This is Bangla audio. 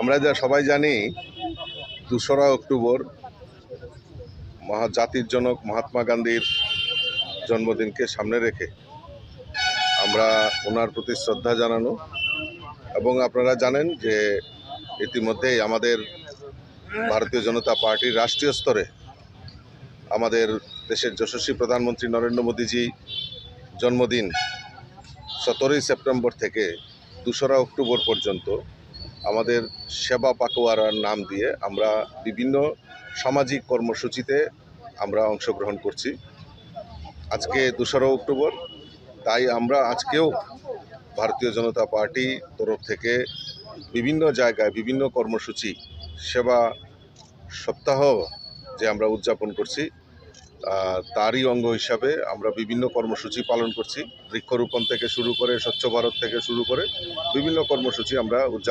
আমরা যা সবাই জানি, দোসরা অক্টোবর মহা জাতির জনক মহাত্মা গান্ধীর জন্মদিনকে সামনে রেখে আমরা ওনার প্রতি শ্রদ্ধা জানানো এবং আপনারা জানেন যে ইতিমধ্যেই আমাদের ভারতীয় জনতা পার্টির রাষ্ট্রীয় স্তরে আমাদের দেশের যশস্বী প্রধানমন্ত্রী নরেন্দ্র মোদীজি জন্মদিন সতেরোই সেপ্টেম্বর থেকে দোসরা অক্টোবর পর্যন্ত আমাদের সেবা পাকোয়ারার নাম দিয়ে আমরা বিভিন্ন সামাজিক কর্মসূচিতে আমরা অংশগ্রহণ করছি। আজকে দোসরা অক্টোবর, তাই আমরা আজকেও ভারতীয় জনতা পার্টি তরফ থেকে বিভিন্ন জায়গায় বিভিন্ন কর্মসূচি, সেবা সপ্তাহ যে আমরা উদযাপন করছি তারই অঙ্গ হিসাবে আমরা বিভিন্ন কর্মসূচি পালন করছি। বৃক্ষরোপণ থেকে শুরু করে স্বচ্ছ ভারত থেকে শুরু করে বিভিন্ন কর্মসূচি আমরা উদযাপন